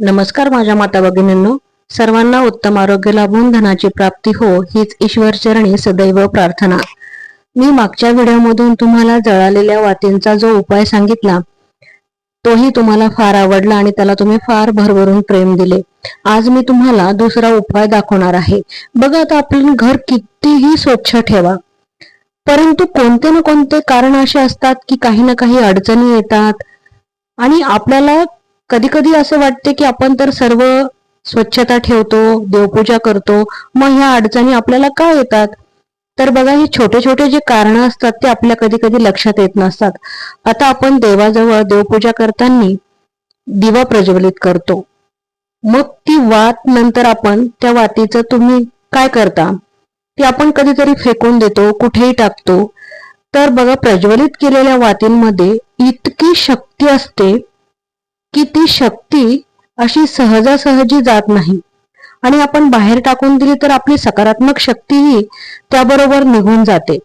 नमस्कार माझ्या माता भगिनींनो. सर्वांना उत्तम आरोग्य लाभून धनाची प्राप्ती हो हीच ईश्वर चरणी सदैव प्रार्थना. मी मागच्या व्हिडिओमधून तुम्हाला जळालेल्या वातींचा जो उपाय सांगितला तोही तुम्हाला फार आवडला आणि त्याला तुम्ही फार भरभरून प्रेम दिले. आज मी तुम्हाला दुसरा उपाय दाखवणार आहे. बघा आता आपण घर कितीही स्वच्छ ठेवा परंतु कोणते ना कोणते कारण असे असतात की काही ना काही अडचणी येतात आणि आपल्याला कधी कधी असे वाटते की आपण तर सर्व स्वच्छता ठेवतो देवपूजा करतो मग ह्या अडचणी आपल्याला का येतात? तर बघा हे छोटे छोटे जे कारण असतात ते आपल्या कधी कधी लक्षात येत नसतात. आता आपण देवाजवळ देवपूजा करताना दिवा प्रज्वलित करतो. मग ती वात नंतर आपण त्या वातीचं तुम्ही काय करता? ती आपण कधीतरी फेकून देतो कुठेही टाकतो. तर बघा प्रज्वलित केलेल्या वातींमध्ये इतकी शक्ती असते की ती शक्ती अशी सहजासहजी जात नाही. आणि आपण बाहेर टाकून दिली तर आपली सकारात्मक शक्तीही त्याबरोबर निघून जाते.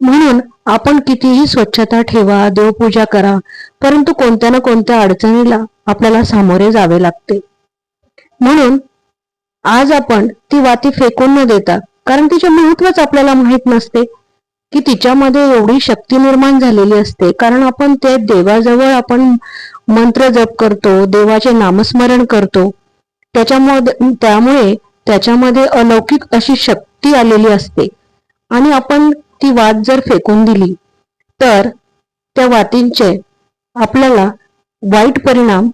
म्हणून आपण कितीही स्वच्छता ठेवा देवपूजा करा परंतु कोणत्या ना कोणत्या अडचणीला आपल्याला सामोरे जावे लागते. म्हणून आज आपण ती वाती फेकून न देता कारण तिचे महत्वच आपल्याला माहीत नसते की तिच्यामध्ये एवढी शक्ती निर्माण झालेली असते. कारण आपण ते देवाजवळ आपण मंत्र जप करतो देवाचे नामस्मरण करतो. त्याच्यामुळे त्यामुळे त्याच्यामध्ये अलौकिक अशी शक्ती आलेली असते. आणि आपण ती वात जर फेकून दिली तर त्या वातींचे आपल्याला वाईट परिणाम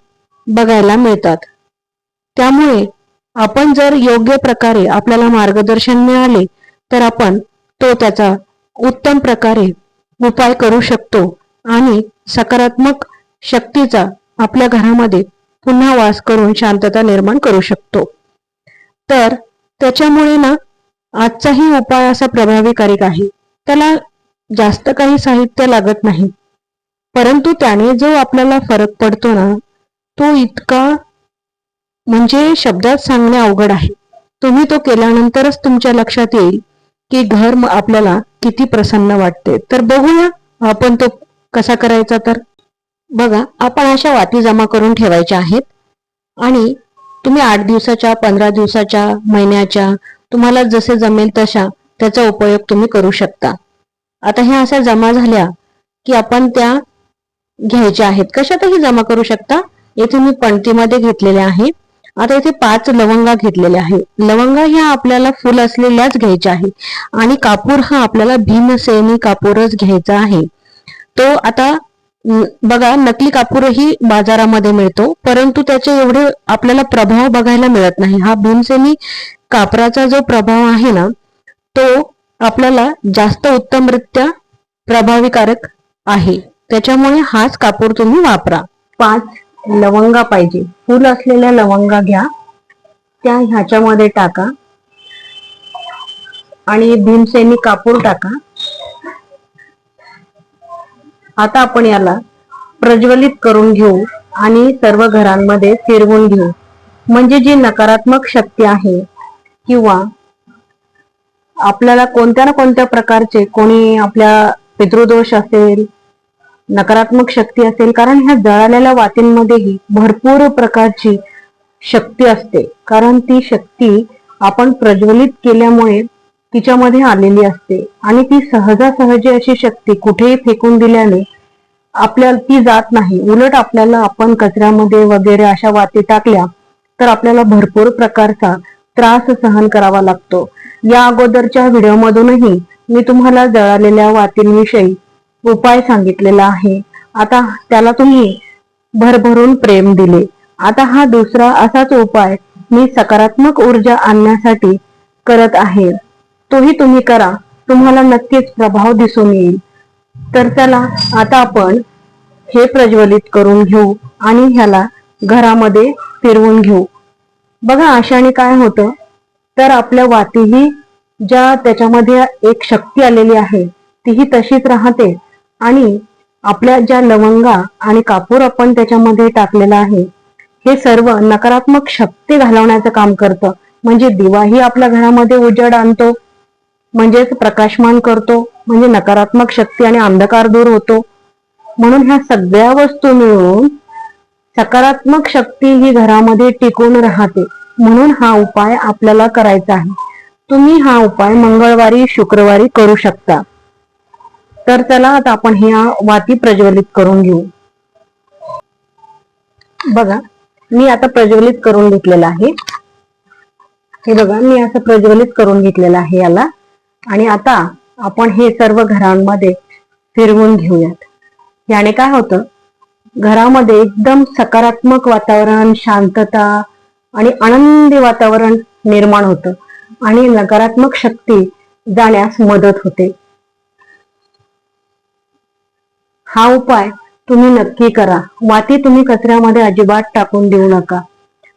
बघायला मिळतात. त्यामुळे आपण जर योग्य प्रकारे आपल्याला मार्गदर्शन मिळाले तर आपण तो त्याचा उत्तम प्रकारे उपाय करू शकतो आणि सकारात्मक शक्तीचा आपल्या घरामध्ये पुन्हा वास करून शांतता निर्माण करू शकतो. तर त्याच्यामुळे ना आजचाही उपाय असा प्रभावीकारिक आहे. त्याला जास्त काही साहित्य लागत नाही. परंतु त्याने जो आपल्याला फरक पडतो ना तो इतका म्हणजे शब्दात सांगणे अवघड आहे. तुम्ही तो केल्यानंतरच तुमच्या लक्षात येईल. की घर आपल्याला किती प्रसन्न वाटते. तर बघूया आपण तो कसा करायचा तर. बघा आपण अशा वाती जमा करून ठेवायच्या आहेत. आणि तुम्ही आठ दिवसाच्या पंधरा दिवसाच्या महिन्याच्या तुम्हाला जसे जमेल तशा त्याचा उपयोग तुम्ही करू शकता. आता ह्या अशा जमा झाल्या की आपण त्या घ्यायच्या आहेत. कशातही जमा करू शकता. येथे मी पणतीमध्ये घेतलेल्या आहेत. आता इथे पाच लवंगा घेतलेल्या आहे लवंगा ह्या आपल्याला फुल असलेल्याच घ्यायच्या आहे आणि कापूर हा आपल्याला भीमसेनी कापूरच घ्यायचा आहे. तो आता बघा नकली कापूरही बाजारामध्ये मिळतो परंतु त्याचे एवढे आपल्याला प्रभाव बघायला मिळत नाही. हा भीमसेनी कापराचा जो प्रभाव आहे ना तो आपल्याला जास्त उत्तमरित्या प्रभावीकारक आहे. त्याच्यामुळे हाच कापूर तुम्ही वापरा. पाच लवंगा पाहिजे. फुल असलेल्या लवंगा घ्या. त्या ह्याच्यामध्ये टाका. आणि भीमसेनी कापूर टाका. आता आपण याला प्रज्वलित करून घेऊ आणि सर्व घरांमध्ये फिरवून घेऊ. म्हणजे जी नकारात्मक शक्ती आहे किंवा आपल्याला कोणत्या ना कोणत्या प्रकारचे कोणी आपल्या पितृदोष असेल नकारात्मक शक्ती असेल कारण ह्या जळालेल्या वातींमध्येही भरपूर प्रकारची शक्ती असते. कारण ती शक्ती आपण प्रज्वलित केल्यामुळे तिच्यामध्ये आलेली असते. आणि ती सहजासहजी अशी शक्ती कुठेही फेकून दिल्याने आपल्याला ती जात नाही. उलट आपल्याला आपण कचऱ्यामध्ये वगैरे अशा वाती टाकल्या तर आपल्याला भरपूर प्रकारचा त्रास सहन करावा लागतो. या अगोदरच्या व्हिडिओमधूनही मी तुम्हाला जळालेल्या वातींविषयी उपाय सांगितलेला आहे. आता त्याला तुम्ही भरभरून प्रेम दिले. आता हा दुसरा असाच उपाय मी सकारात्मक ऊर्जा आणण्यासाठी करत आहे. तोही तुम्ही करा. तुम्हाला नक्कीच प्रभाव दिसून येईल. तर त्याला आता आपण हे प्रज्वलित करून घेऊ आणि ह्याला घरामध्ये फिरवून घेऊ. बघा अशाने काय होतं. तर आपल्या वातीही ज्या त्याच्यामध्ये एक शक्ती आलेली आहे तीही तशीच राहते. आणि आपल्या ज्या लवंगा आणि कापूर आपण त्याच्यामध्ये टाकलेला आहे हे सर्व नकारात्मक शक्ती घालवण्याचं काम करतं. म्हणजे दिवाही आपल्या घरामध्ये उजेड आणतो म्हणजेच प्रकाशमान करतो म्हणजे नकारात्मक शक्ती आणि अंधकार दूर होतो. म्हणून ह्या सगळ्या वस्तू मिळून सकारात्मक शक्ती ही घरामध्ये टिकून राहते. म्हणून हा उपाय आपल्याला करायचा आहे. तुम्ही हा उपाय मंगळवारी शुक्रवारी करू शकता. तर त्याला आता आपण ह्या वाती प्रज्वलित करून घेऊ. बघा मी आता प्रज्वलित करून घेतलेला आहे. हे बघा मी असं प्रज्वलित करून घेतलेलं आहे याला. आणि आता आपण हे सर्व घरांमध्ये फिरवून घेऊयात. याने काय होतं? घरामध्ये एकदम सकारात्मक वातावरण शांतता आणि आनंदी वातावरण निर्माण होतं. आणि नकारात्मक शक्ती जाण्यास मदत होते. हा उपाय तुम्ही नक्की करा. वाती तुम्ही कचऱ्यामध्ये अजिबात टाकून देऊ नका.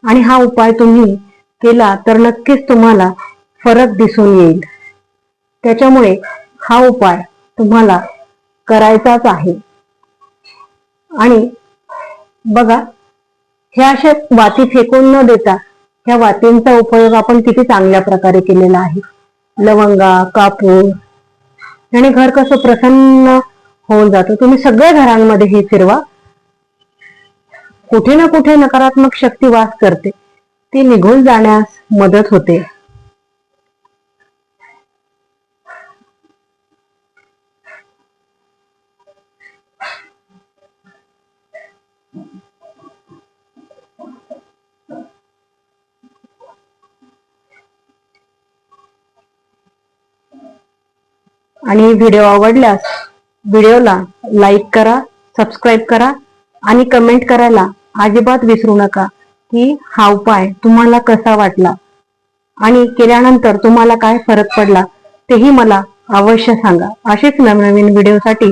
आणि हा उपाय तुम्ही केला तर नक्कीच तुम्हाला फरक दिसून येईल. त्याच्यामुळे हा उपाय तुम्हाला करायचाच आहे. आणि बघा ह्या अशा वाती फेकून न देता ह्या वातींचा उपयोग आपण किती चांगल्या प्रकारे केलेला आहे. लवंगा कापूर आणि घर कसं प्रसन्न होऊन जातो. तुम्ही सगळ्या घरांमध्ये हे फिरवा. कुठे ना कुठे नकारात्मक शक्ती वास करते. ती निघून जाण्यास मदत होते. आणि व्हिडिओ आवडल्यास व्हिडिओला लाईक करा सबस्क्राईब करा आणि कमेंट करायला अजिबात विसरू नका की हा उपाय तुम्हाला कसा वाटला? आणि केल्यानंतर तुम्हाला काय फरक पडला तेही मला अवश्य सांगा. असेच नवनवीन व्हिडिओसाठी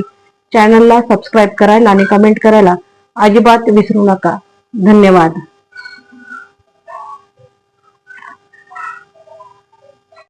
चॅनलला सबस्क्राईब करायला आणि कमेंट करायला अजिबात विसरू नका. धन्यवाद.